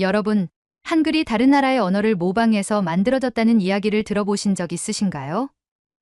여러분, 한글이 다른 나라의 언어를 모방해서 만들어졌다는 이야기를 들어보신 적 있으신가요?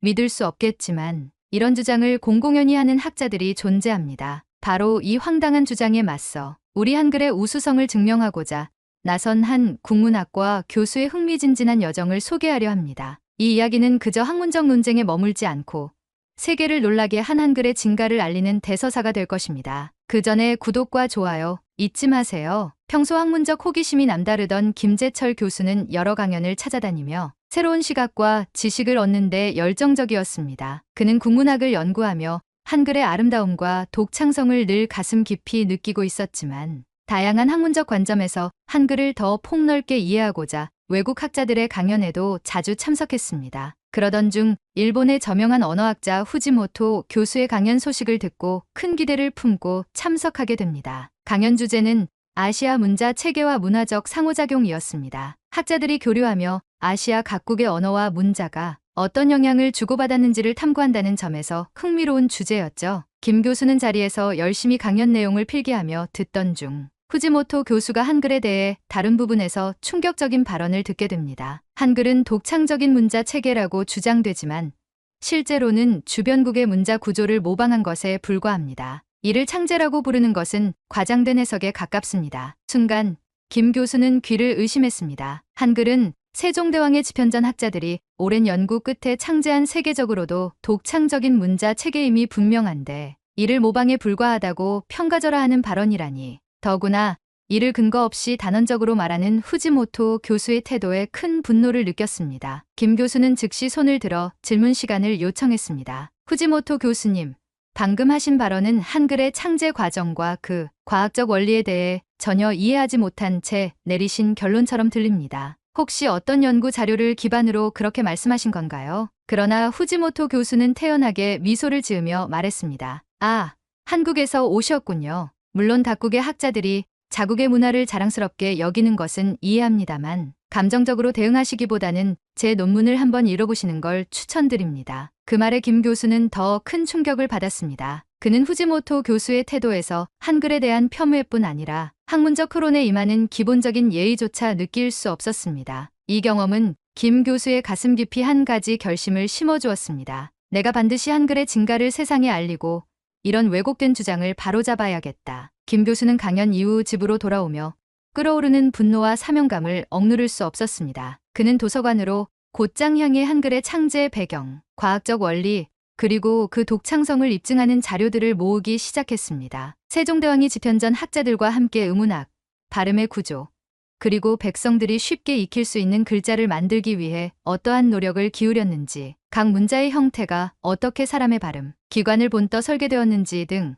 믿을 수 없겠지만 이런 주장을 공공연히 하는 학자들이 존재합니다. 바로 이 황당한 주장에 맞서 우리 한글의 우수성을 증명하고자 나선 한 국문학과 교수의 흥미진진한 여정을 소개하려 합니다. 이 이야기는 그저 학문적 논쟁에 머물지 않고 세계를 놀라게 한 한글의 진가를 알리는 대서사가 될 것입니다. 그 전에 구독과 좋아요 잊지 마세요. 평소 학문적 호기심이 남다르던 김재철 교수는 여러 강연을 찾아다니며 새로운 시각과 지식을 얻는 데 열정적이었습니다. 그는 국문학을 연구하며 한글의 아름다움과 독창성을 늘 가슴 깊이 느끼고 있었지만 다양한 학문적 관점에서 한글을 더 폭넓게 이해하고자 외국 학자들의 강연에도 자주 참석했습니다. 그러던 중 일본의 저명한 언어학자 후지모토 교수의 강연 소식을 듣고 큰 기대를 품고 참석하게 됩니다. 강연 주제는 아시아 문자 체계와 문화적 상호작용이었습니다. 학자들이 교류하며 아시아 각국의 언어와 문자가 어떤 영향을 주고받았는지를 탐구한다는 점에서 흥미로운 주제였죠. 김 교수는 자리에서 열심히 강연 내용을 필기하며 듣던 중 후지모토 교수가 한글에 대해 다른 부분에서 충격적인 발언을 듣게 됩니다. 한글은 독창적인 문자 체계라고 주장되지만 실제로는 주변국의 문자 구조를 모방한 것에 불과합니다. 이를 창제라고 부르는 것은 과장된 해석에 가깝습니다. 순간 김 교수는 귀를 의심했습니다. 한글은 세종대왕의 집현전 학자들이 오랜 연구 끝에 창제한 세계적으로도 독창적인 문자 체계임이 분명한데 이를 모방에 불과하다고 평가절하 하는 발언이라니 더구나 이를 근거 없이 단언적으로 말하는 후지모토 교수의 태도에 큰 분노를 느꼈습니다. 김 교수는 즉시 손을 들어 질문 시간을 요청했습니다. 후지모토 교수님, 방금 하신 발언은 한글의 창제 과정과 그 과학적 원리에 대해 전혀 이해하지 못한 채 내리신 결론처럼 들립니다. 혹시 어떤 연구 자료를 기반으로 그렇게 말씀하신 건가요? 그러나 후지모토 교수는 태연하게 미소를 지으며 말했습니다. 아, 한국에서 오셨군요. 물론 각국의 학자들이 자국의 문화를 자랑스럽게 여기는 것은 이해합니다만 감정적으로 대응하시기보다는 제 논문을 한번 읽어보시는 걸 추천드립니다. 그 말에 김 교수는 더 큰 충격을 받았습니다. 그는 후지모토 교수의 태도에서 한글에 대한 폄훼뿐 아니라 학문적 토론에 임하는 기본적인 예의조차 느낄 수 없었습니다. 이 경험은 김 교수의 가슴 깊이 한 가지 결심을 심어주었습니다. 내가 반드시 한글의 진가를 세상에 알리고 이런 왜곡된 주장을 바로잡아야겠다. 김 교수는 강연 이후 집으로 돌아오며 끓어오르는 분노와 사명감을 억누를 수 없었습니다. 그는 도서관으로 곧장 향해 한글의 창제 배경, 과학적 원리, 그리고 그 독창성을 입증하는 자료들을 모으기 시작했습니다. 세종대왕이 집현전 학자들과 함께 의문학, 발음의 구조, 그리고 백성들이 쉽게 익힐 수 있는 글자를 만들기 위해 어떠한 노력을 기울였는지, 각 문자의 형태가 어떻게 사람의 발음, 기관을 본떠 설계되었는지 등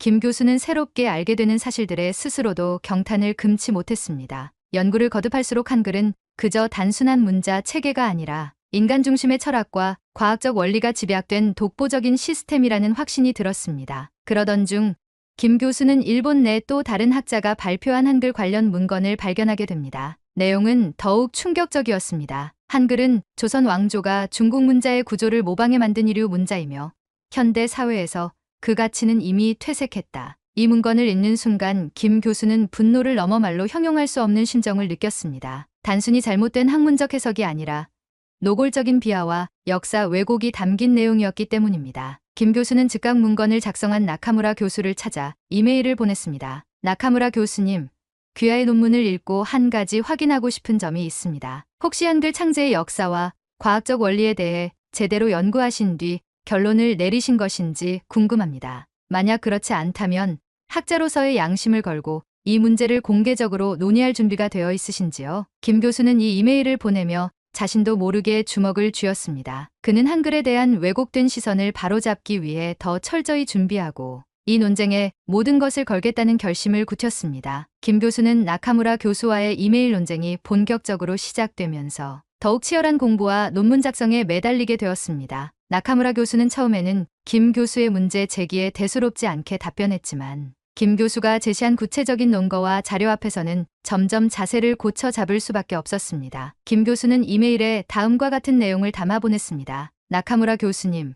김 교수는 새롭게 알게 되는 사실들에 스스로도 경탄을 금치 못했습니다. 연구를 거듭할수록 한글은 그저 단순한 문자 체계가 아니라 인간 중심의 철학과 과학적 원리가 집약된 독보적인 시스템이라는 확신이 들었습니다. 그러던 중 김 교수는 일본 내 또 다른 학자가 발표한 한글 관련 문건을 발견하게 됩니다. 내용은 더욱 충격적이었습니다. 한글은 조선 왕조가 중국 문자의 구조를 모방해 만든 이류 문자이며 현대 사회에서 그 가치는 이미 퇴색했다. 이 문건을 읽는 순간 김 교수는 분노를 넘어 말로 형용할 수 없는 심정을 느꼈습니다. 단순히 잘못된 학문적 해석이 아니라 노골적인 비하와 역사 왜곡이 담긴 내용이었기 때문입니다. 김 교수는 즉각 문건을 작성한 나카무라 교수를 찾아 이메일을 보냈습니다. 나카무라 교수님, 귀하의 논문을 읽고 한 가지 확인하고 싶은 점이 있습니다. 혹시 한글 창제의 역사와 과학적 원리에 대해 제대로 연구하신 뒤 결론을 내리신 것인지 궁금합니다. 만약 그렇지 않다면 학자로서의 양심을 걸고 이 문제를 공개적으로 논의할 준비가 되어 있으신지요? 김 교수는 이 이메일을 보내며 자신도 모르게 주먹을 쥐었습니다. 그는 한글에 대한 왜곡된 시선을 바로잡기 위해 더 철저히 준비하고 이 논쟁에 모든 것을 걸겠다는 결심을 굳혔습니다. 김 교수는 나카무라 교수와의 이메일 논쟁이 본격적으로 시작되면서 더욱 치열한 공부와 논문 작성에 매달리게 되었습니다. 나카무라 교수는 처음에는 김 교수의 문제 제기에 대수롭지 않게 답변했지만 김 교수가 제시한 구체적인 논거와 자료 앞에서는 점점 자세를 고쳐 잡을 수밖에 없었습니다. 김 교수는 이메일에 다음과 같은 내용을 담아 보냈습니다. 나카무라 교수님,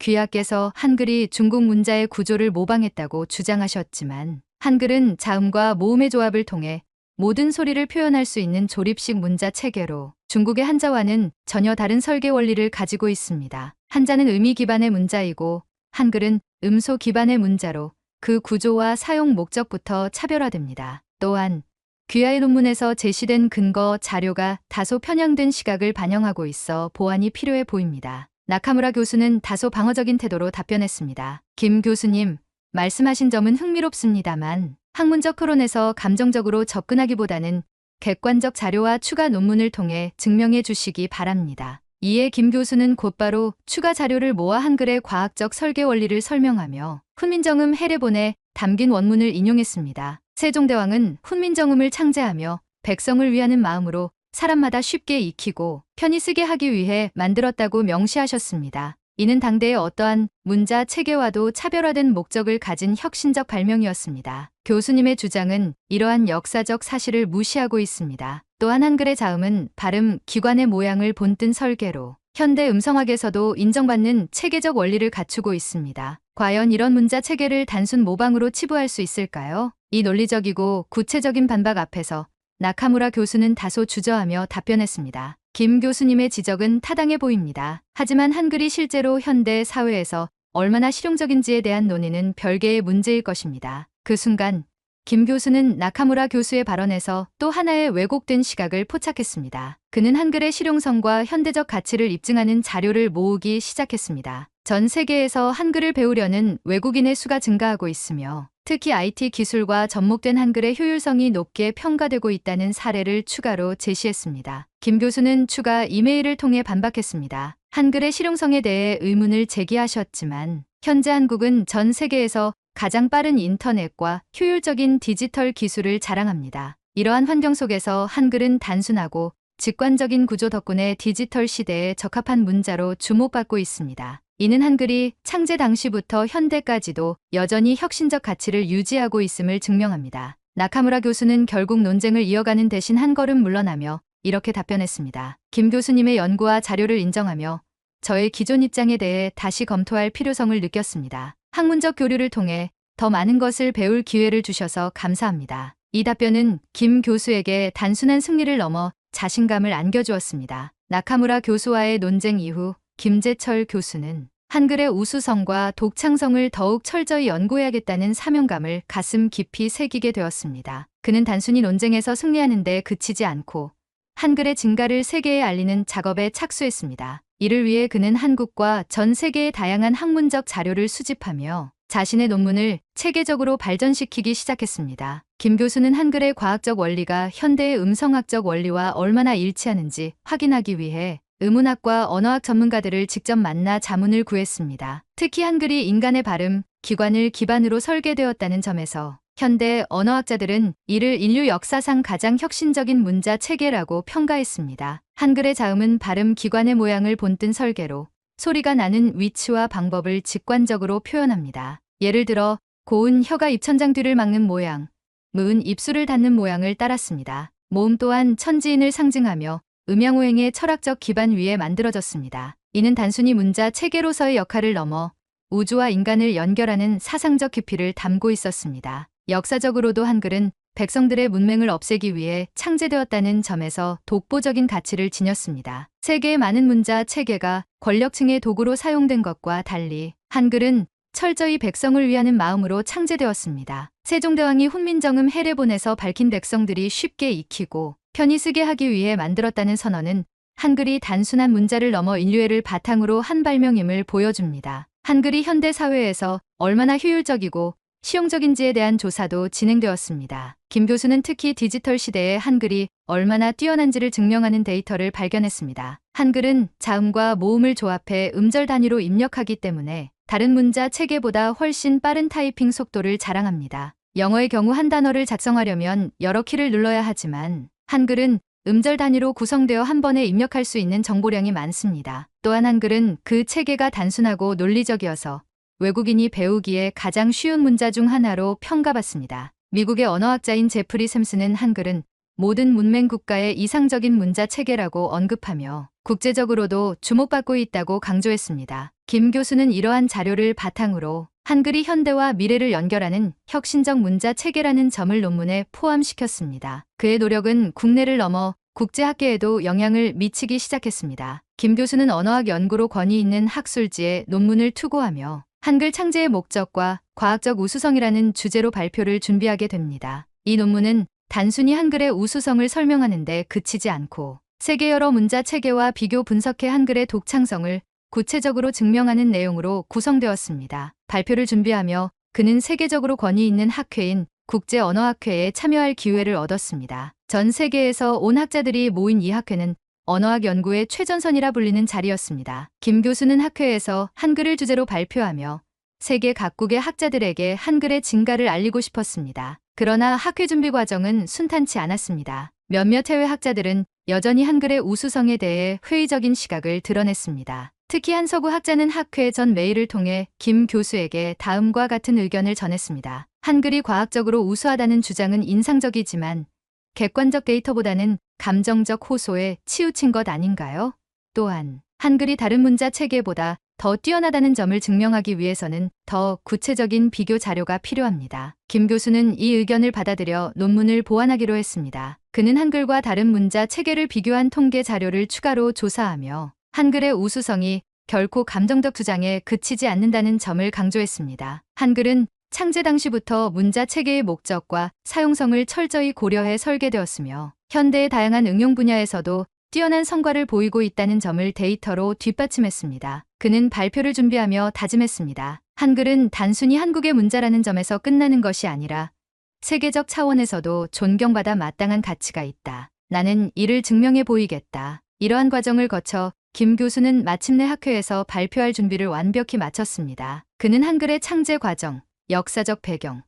귀하께서 한글이 중국 문자의 구조를 모방했다고 주장하셨지만 한글은 자음과 모음의 조합을 통해 모든 소리를 표현할 수 있는 조립식 문자 체계로 중국의 한자와는 전혀 다른 설계 원리를 가지고 있습니다. 한자는 의미 기반의 문자이고 한글은 음소 기반의 문자로 그 구조와 사용 목적부터 차별화됩니다. 또한 귀하의 논문에서 제시된 근거 자료가 다소 편향된 시각을 반영하고 있어 보완이 필요해 보입니다. 나카무라 교수는 다소 방어적인 태도로 답변했습니다. 김 교수님, 말씀하신 점은 흥미롭습니다만 학문적 토론에서 감정적으로 접근하기보다는 객관적 자료와 추가 논문을 통해 증명해 주시기 바랍니다. 이에 김 교수는 곧바로 추가 자료를 모아 한글의 과학적 설계 원리를 설명하며 훈민정음 해례본에 담긴 원문을 인용했습니다. 세종대왕은 훈민정음을 창제하며 백성을 위하는 마음으로 사람마다 쉽게 익히고 편히 쓰게 하기 위해 만들었다고 명시하셨습니다. 이는 당대의 어떠한 문자 체계와도 차별화된 목적을 가진 혁신적 발명이었습니다. 교수님의 주장은 이러한 역사적 사실을 무시하고 있습니다. 또한 한글의 자음은 발음, 기관의 모양을 본뜬 설계로 현대 음성학에서도 인정받는 체계적 원리를 갖추고 있습니다. 과연 이런 문자 체계를 단순 모방으로 치부할 수 있을까요? 이 논리적이고 구체적인 반박 앞에서 나카무라 교수는 다소 주저하며 답변했습니다. 김 교수님의 지적은 타당해 보입니다. 하지만 한글이 실제로 현대 사회에서 얼마나 실용적인지에 대한 논의는 별개의 문제일 것입니다. 그 순간 김 교수는 나카무라 교수의 발언에서 또 하나의 왜곡된 시각을 포착했습니다. 그는 한글의 실용성과 현대적 가치를 입증하는 자료를 모으기 시작했습니다. 전 세계에서 한글을 배우려는 외국인의 수가 증가하고 있으며 특히 IT 기술과 접목된 한글의 효율성이 높게 평가되고 있다는 사례를 추가로 제시했습니다. 김 교수는 추가 이메일을 통해 반박했습니다. 한글의 실용성에 대해 의문을 제기하셨지만 현재 한국은 전 세계에서 가장 빠른 인터넷과 효율적인 디지털 기술을 자랑합니다. 이러한 환경 속에서 한글은 단순하고 직관적인 구조 덕분에 디지털 시대에 적합한 문자로 주목받고 있습니다. 이는 한글이 창제 당시부터 현대까지도 여전히 혁신적 가치를 유지하고 있음을 증명합니다. 나카무라 교수는 결국 논쟁을 이어가는 대신 한 걸음 물러나며 이렇게 답변했습니다. 김 교수님의 연구와 자료를 인정하며 저의 기존 입장에 대해 다시 검토할 필요성을 느꼈습니다. 학문적 교류를 통해 더 많은 것을 배울 기회를 주셔서 감사합니다. 이 답변은 김 교수에게 단순한 승리를 넘어 자신감을 안겨주었습니다. 나카무라 교수와의 논쟁 이후 김재철 교수는 한글의 우수성과 독창성을 더욱 철저히 연구해야겠다는 사명감을 가슴 깊이 새기게 되었습니다. 그는 단순히 논쟁에서 승리하는 데 그치지 않고 한글의 증가를 세계에 알리는 작업에 착수했습니다. 이를 위해 그는 한국과 전 세계의 다양한 학문적 자료를 수집하며 자신의 논문을 체계적으로 발전시키기 시작했습니다. 김 교수는 한글의 과학적 원리가 현대의 음성학적 원리와 얼마나 일치하는지 확인하기 위해 의문학과 언어학 전문가들을 직접 만나 자문을 구했습니다. 특히 한글이 인간의 발음, 기관을 기반으로 설계되었다는 점에서 현대 언어학자들은 이를 인류 역사상 가장 혁신적인 문자 체계라고 평가했습니다. 한글의 자음은 발음 기관의 모양을 본뜬 설계로 소리가 나는 위치와 방법을 직관적으로 표현합니다. 예를 들어 고운 혀가 입천장 뒤를 막는 모양, 무은 입술을 닫는 모양을 따랐습니다. 모음 또한 천지인을 상징하며 음양오행의 철학적 기반 위에 만들어졌습니다. 이는 단순히 문자 체계로서의 역할을 넘어 우주와 인간을 연결하는 사상적 깊이를 담고 있었습니다. 역사적으로도 한글은 백성들의 문맹을 없애기 위해 창제되었다는 점에서 독보적인 가치를 지녔습니다. 세계의 많은 문자 체계가 권력층의 도구로 사용된 것과 달리 한글은 철저히 백성을 위하는 마음으로 창제되었습니다. 세종대왕이 훈민정음 해례본에서 밝힌 백성들이 쉽게 익히고 편히 쓰게 하기 위해 만들었다는 선언은 한글이 단순한 문자를 넘어 인류애를 바탕으로 한 발명임을 보여줍니다. 한글이 현대 사회에서 얼마나 효율적이고 실용적인지에 대한 조사도 진행되었습니다. 김 교수는 특히 디지털 시대에 한글이 얼마나 뛰어난지를 증명하는 데이터를 발견했습니다. 한글은 자음과 모음을 조합해 음절 단위로 입력하기 때문에 다른 문자 체계보다 훨씬 빠른 타이핑 속도를 자랑합니다. 영어의 경우 한 단어를 작성하려면 여러 키를 눌러야 하지만 한글은 음절 단위로 구성되어 한 번에 입력할 수 있는 정보량이 많습니다. 또한 한글은 그 체계가 단순하고 논리적이어서 외국인이 배우기에 가장 쉬운 문자 중 하나로 평가받습니다. 미국의 언어학자인 제프리 샘스는 한글은 모든 문맹 국가의 이상적인 문자 체계라고 언급하며 국제적으로도 주목받고 있다고 강조했습니다. 김 교수는 이러한 자료를 바탕으로 한글이 현대와 미래를 연결하는 혁신적 문자 체계라는 점을 논문에 포함시켰습니다. 그의 노력은 국내를 넘어 국제학계에도 영향을 미치기 시작했습니다. 김 교수는 언어학 연구로 권위 있는 학술지에 논문을 투고하며 한글 창제의 목적과 과학적 우수성이라는 주제로 발표를 준비하게 됩니다. 이 논문은 단순히 한글의 우수성을 설명하는 데 그치지 않고 세계 여러 문자 체계와 비교 분석해 한글의 독창성을 구체적으로 증명하는 내용으로 구성되었습니다. 발표를 준비하며 그는 세계적으로 권위 있는 학회인 국제언어학회에 참여할 기회를 얻었습니다. 전 세계에서 온 학자들이 모인 이 학회는 언어학 연구의 최전선이라 불리는 자리였습니다. 김 교수는 학회에서 한글을 주제로 발표하며 세계 각국의 학자들에게 한글의 진가를 알리고 싶었습니다. 그러나 학회 준비 과정은 순탄치 않았습니다. 몇몇 해외 학자들은 여전히 한글의 우수성에 대해 회의적인 시각을 드러냈습니다. 특히 한 서구 학자는 학회 전 메일을 통해 김 교수에게 다음과 같은 의견을 전했습니다. 한글이 과학적으로 우수하다는 주장은 인상적이지만 객관적 데이터보다는 감정적 호소에 치우친 것 아닌가요? 또한 한글이 다른 문자 체계보다 더 뛰어나다는 점을 증명하기 위해서는 더 구체적인 비교 자료가 필요합니다. 김 교수는 이 의견을 받아들여 논문을 보완하기로 했습니다. 그는 한글과 다른 문자 체계를 비교한 통계 자료를 추가로 조사하며 한글의 우수성이 결코 감정적 주장에 그치지 않는다는 점을 강조했습니다. 한글은 창제 당시부터 문자 체계의 목적과 사용성을 철저히 고려해 설계되었으며 현대의 다양한 응용 분야에서도 뛰어난 성과를 보이고 있다는 점을 데이터로 뒷받침했습니다. 그는 발표를 준비하며 다짐했습니다. 한글은 단순히 한국의 문자라는 점에서 끝나는 것이 아니라 세계적 차원에서도 존경받아 마땅한 가치가 있다. 나는 이를 증명해 보이겠다. 이러한 과정을 거쳐 김 교수는 마침내 학회에서 발표할 준비를 완벽히 마쳤습니다. 그는 한글의 창제 과정, 역사적 배경,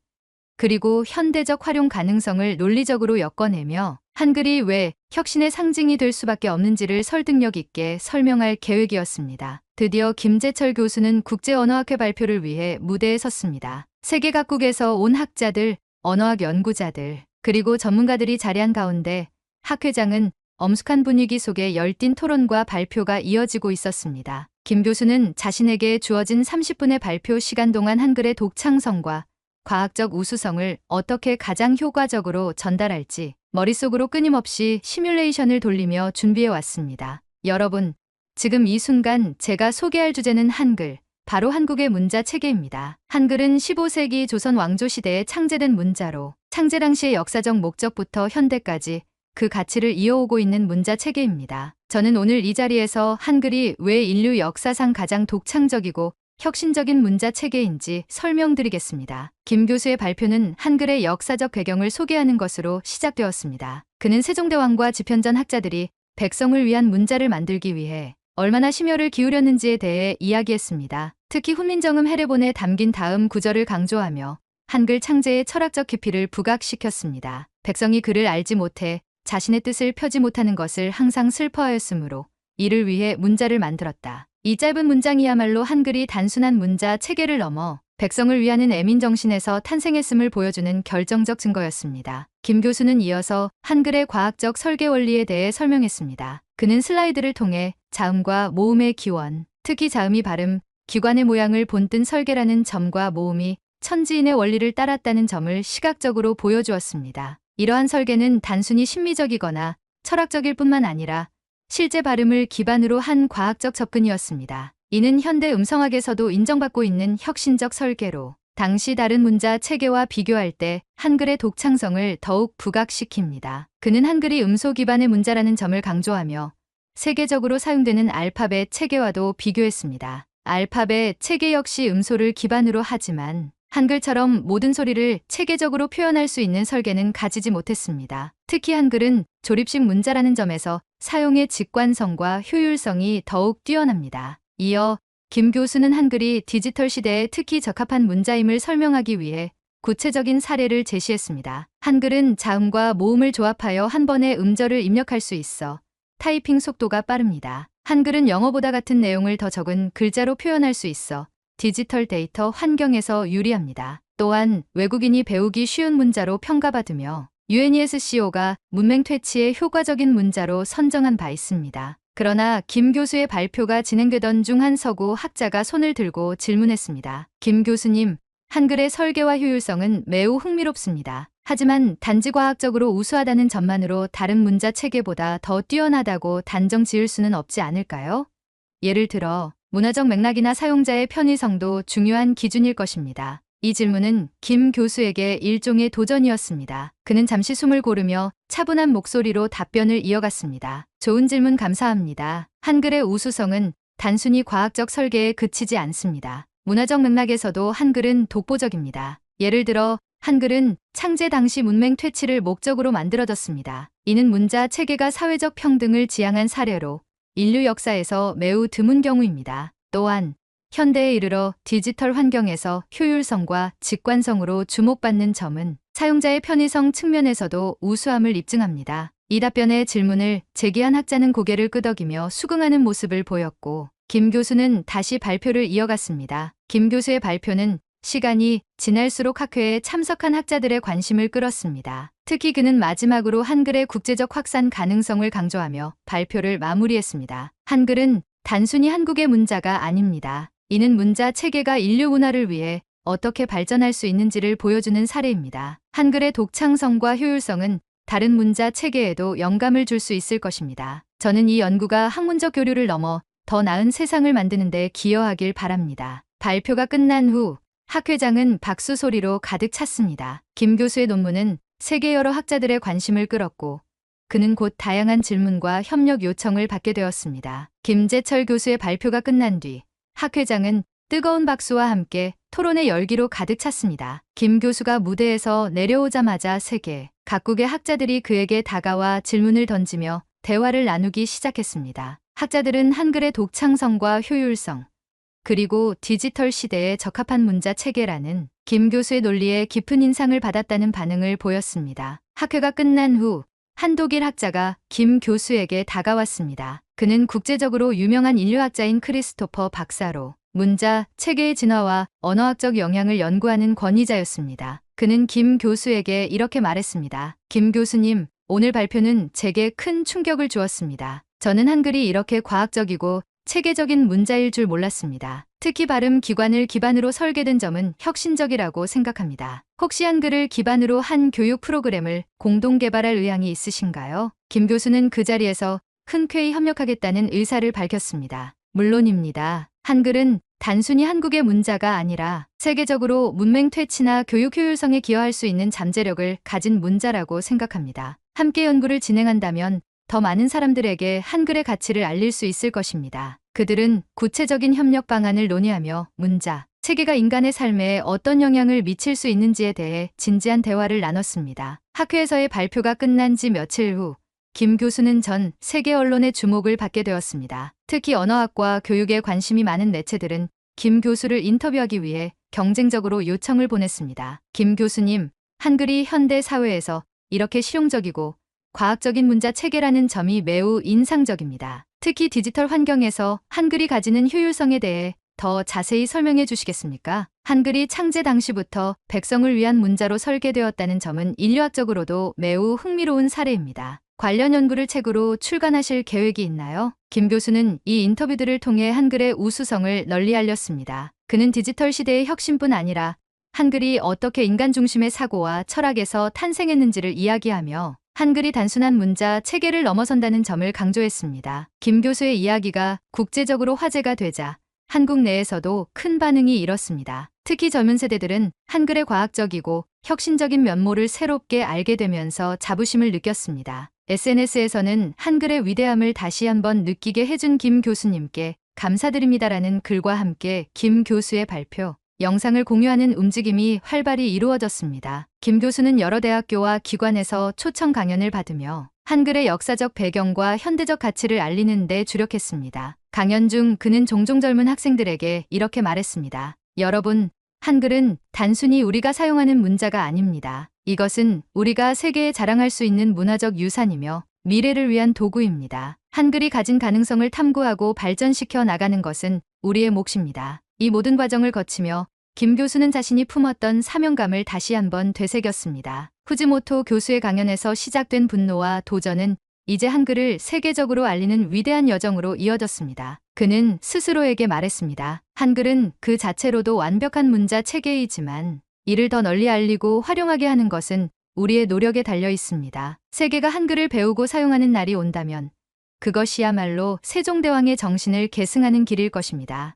그리고 현대적 활용 가능성을 논리적으로 엮어내며 한글이 왜 혁신의 상징이 될 수밖에 없는지를 설득력 있게 설명할 계획이었습니다. 드디어 김재철 교수는 국제언어학회 발표를 위해 무대에 섰습니다. 세계 각국에서 온 학자들, 언어학 연구자들, 그리고 전문가들이 자리한 가운데 학회장은 엄숙한 분위기 속에 열띤 토론과 발표가 이어지고 있었습니다. 김 교수는 자신에게 주어진 30분의 발표 시간 동안 한글의 독창성과 과학적 우수성을 어떻게 가장 효과적으로 전달할지 머릿속으로 끊임없이 시뮬레이션을 돌리며 준비해 왔습니다. 여러분, 지금 이 순간 제가 소개할 주제는 한글, 바로 한국의 문자 체계입니다. 한글은 15세기 조선 왕조 시대에 창제된 문자로 창제 당시의 역사적 목적부터 현대까지 그 가치를 이어오고 있는 문자 체계입니다. 저는 오늘 이 자리에서 한글이 왜 인류 역사상 가장 독창적이고 혁신적인 문자 체계인지 설명드리겠습니다. 김 교수의 발표는 한글의 역사적 배경을 소개하는 것으로 시작되었습니다. 그는 세종대왕과 집현전 학자들이 백성을 위한 문자를 만들기 위해 얼마나 심혈을 기울였는지에 대해 이야기했습니다. 특히 훈민정음 해례본에 담긴 다음 구절을 강조하며 한글 창제의 철학적 깊이를 부각시켰습니다. 백성이 그를 알지 못해 자신의 뜻을 펴지 못하는 것을 항상 슬퍼하였으므로 이를 위해 문자를 만들었다. 이 짧은 문장이야말로 한글이 단순한 문자 체계를 넘어 백성을 위하는 애민 정신에서 탄생했음을 보여주는 결정적 증거였습니다. 김 교수는 이어서 한글의 과학적 설계 원리에 대해 설명했습니다. 그는 슬라이드를 통해 자음과 모음의 기원, 특히 자음이 발음, 기관의 모양을 본뜬 설계라는 점과 모음이 천지인의 원리를 따랐다는 점을 시각적으로 보여주었습니다. 이러한 설계는 단순히 심미적이거나 철학적일 뿐만 아니라 실제 발음을 기반으로 한 과학적 접근이었습니다. 이는 현대 음성학에서도 인정받고 있는 혁신적 설계로 당시 다른 문자 체계와 비교할 때 한글의 독창성을 더욱 부각시킵니다. 그는 한글이 음소 기반의 문자라는 점을 강조하며 세계적으로 사용되는 알파벳 체계와도 비교했습니다. 알파벳 체계 역시 음소를 기반으로 하지만 한글처럼 모든 소리를 체계적으로 표현할 수 있는 설계는 가지지 못했습니다. 특히 한글은 조립식 문자라는 점에서 사용의 직관성과 효율성이 더욱 뛰어납니다. 이어 김 교수는 한글이 디지털 시대에 특히 적합한 문자임을 설명하기 위해 구체적인 사례를 제시했습니다. 한글은 자음과 모음을 조합하여 한 번에 음절을 입력할 수 있어 타이핑 속도가 빠릅니다. 한글은 영어보다 같은 내용을 더 적은 글자로 표현할 수 있어 디지털 데이터 환경에서 유리합니다. 또한 외국인이 배우기 쉬운 문자로 평가받으며 UNESCO가 문맹 퇴치에 효과적인 문자로 선정한 바 있습니다. 그러나 김 교수의 발표가 진행되던 중 한 서구 학자가 손을 들고 질문했습니다. 김 교수님, 한글의 설계와 효율성은 매우 흥미롭습니다. 하지만 단지 과학적으로 우수하다는 점만으로 다른 문자 체계보다 더 뛰어나다고 단정 지을 수는 없지 않을까요? 예를 들어 문화적 맥락이나 사용자의 편의성도 중요한 기준일 것입니다. 이 질문은 김 교수에게 일종의 도전이었습니다. 그는 잠시 숨을 고르며 차분한 목소리로 답변을 이어갔습니다. 좋은 질문 감사합니다. 한글의 우수성은 단순히 과학적 설계에 그치지 않습니다. 문화적 맥락에서도 한글은 독보적입니다. 예를 들어 한글은 창제 당시 문맹 퇴치를 목적으로 만들어졌습니다. 이는 문자 체계가 사회적 평등을 지향한 사례로 인류 역사에서 매우 드문 경우입니다. 또한 현대에 이르러 디지털 환경에서 효율성과 직관성으로 주목받는 점은 사용자의 편의성 측면에서도 우수함을 입증합니다. 이 답변의 질문을 제기한 학자는 고개를 끄덕이며 수긍하는 모습을 보였고 김 교수는 다시 발표를 이어갔습니다. 김 교수의 발표는 시간이 지날수록 학회에 참석한 학자들의 관심을 끌었습니다. 특히 그는 마지막으로 한글의 국제적 확산 가능성을 강조하며 발표를 마무리했습니다. 한글은 단순히 한국의 문자가 아닙니다. 이는 문자 체계가 인류 문화를 위해 어떻게 발전할 수 있는지를 보여주는 사례입니다. 한글의 독창성과 효율성은 다른 문자 체계에도 영감을 줄 수 있을 것입니다. 저는 이 연구가 학문적 교류를 넘어 더 나은 세상을 만드는 데 기여하길 바랍니다. 발표가 끝난 후 학회장은 박수 소리로 가득 찼습니다. 김 교수의 논문은 세계 여러 학자들의 관심을 끌었고 그는 곧 다양한 질문과 협력 요청을 받게 되었습니다. 김재철 교수의 발표가 끝난 뒤 학회장은 뜨거운 박수와 함께 토론의 열기로 가득 찼습니다. 김 교수가 무대에서 내려오자마자 세계 각국의 학자들이 그에게 다가와 질문을 던지며 대화를 나누기 시작했습니다. 학자들은 한글의 독창성과 효율성, 그리고 디지털 시대에 적합한 문자 체계라는 김 교수의 논리에 깊은 인상을 받았다는 반응을 보였습니다. 학회가 끝난 후 한독일 학자가 김 교수에게 다가왔습니다. 그는 국제적으로 유명한 인류학자인 크리스토퍼 박사로 문자, 체계의 진화와 언어학적 영향을 연구하는 권위자였습니다. 그는 김 교수에게 이렇게 말했습니다. 김 교수님, 오늘 발표는 제게 큰 충격을 주었습니다. 저는 한글이 이렇게 과학적이고 체계적인 문자일 줄 몰랐습니다. 특히 발음 기관을 기반으로 설계된 점은 혁신적이라고 생각합니다. 혹시 한글을 기반으로 한 교육 프로그램을 공동 개발할 의향이 있으신가요? 김 교수는 그 자리에서 흔쾌히 협력하겠다는 의사를 밝혔습니다. 물론입니다. 한글은 단순히 한국의 문자가 아니라 세계적으로 문맹 퇴치나 교육 효율성에 기여할 수 있는 잠재력을 가진 문자라고 생각합니다. 함께 연구를 진행한다면 더 많은 사람들에게 한글의 가치를 알릴 수 있을 것입니다. 그들은 구체적인 협력 방안을 논의하며 문자, 체계가 인간의 삶에 어떤 영향을 미칠 수 있는지에 대해 진지한 대화를 나눴습니다. 학회에서의 발표가 끝난 지 며칠 후, 김 교수는 전 세계 언론의 주목을 받게 되었습니다. 특히 언어학과 교육에 관심이 많은 매체들은 김 교수를 인터뷰하기 위해 경쟁적으로 요청을 보냈습니다. 김 교수님, 한글이 현대 사회에서 이렇게 실용적이고 과학적인 문자 체계라는 점이 매우 인상적입니다. 특히 디지털 환경에서 한글이 가지는 효율성에 대해 더 자세히 설명해 주시겠습니까? 한글이 창제 당시부터 백성을 위한 문자로 설계되었다는 점은 인류학적으로도 매우 흥미로운 사례입니다. 관련 연구를 책으로 출간하실 계획이 있나요? 김 교수는 이 인터뷰들을 통해 한글의 우수성을 널리 알렸습니다. 그는 디지털 시대의 혁신뿐 아니라 한글이 어떻게 인간 중심의 사고와 철학에서 탄생했는지를 이야기하며 한글이 단순한 문자 체계를 넘어선다는 점을 강조했습니다. 김 교수의 이야기가 국제적으로 화제가 되자 한국 내에서도 큰 반응이 일었습니다. 특히 젊은 세대들은 한글의 과학적이고 혁신적인 면모를 새롭게 알게 되면서 자부심을 느꼈습니다. SNS에서는 한글의 위대함을 다시 한번 느끼게 해준 김 교수님께 감사드립니다라는 글과 함께 김 교수의 발표, 영상을 공유하는 움직임이 활발히 이루어졌습니다. 김 교수는 여러 대학교와 기관에서 초청 강연을 받으며 한글의 역사적 배경과 현대적 가치를 알리는 데 주력했습니다. 강연 중 그는 종종 젊은 학생들에게 이렇게 말했습니다. 여러분, 한글은 단순히 우리가 사용하는 문자가 아닙니다. 이것은 우리가 세계에 자랑할 수 있는 문화적 유산이며 미래를 위한 도구입니다. 한글이 가진 가능성을 탐구하고 발전시켜 나가는 것은 우리의 몫입니다. 이 모든 과정을 거치며 김 교수는 자신이 품었던 사명감을 다시 한번 되새겼습니다. 후지모토 교수의 강연에서 시작된 분노와 도전은 이제 한글을 세계적으로 알리는 위대한 여정으로 이어졌습니다. 그는 스스로에게 말했습니다. 한글은 그 자체로도 완벽한 문자 체계이지만 이를 더 널리 알리고 활용하게 하는 것은 우리의 노력에 달려 있습니다. 세계가 한글을 배우고 사용하는 날이 온다면 그것이야말로 세종대왕의 정신을 계승하는 길일 것입니다.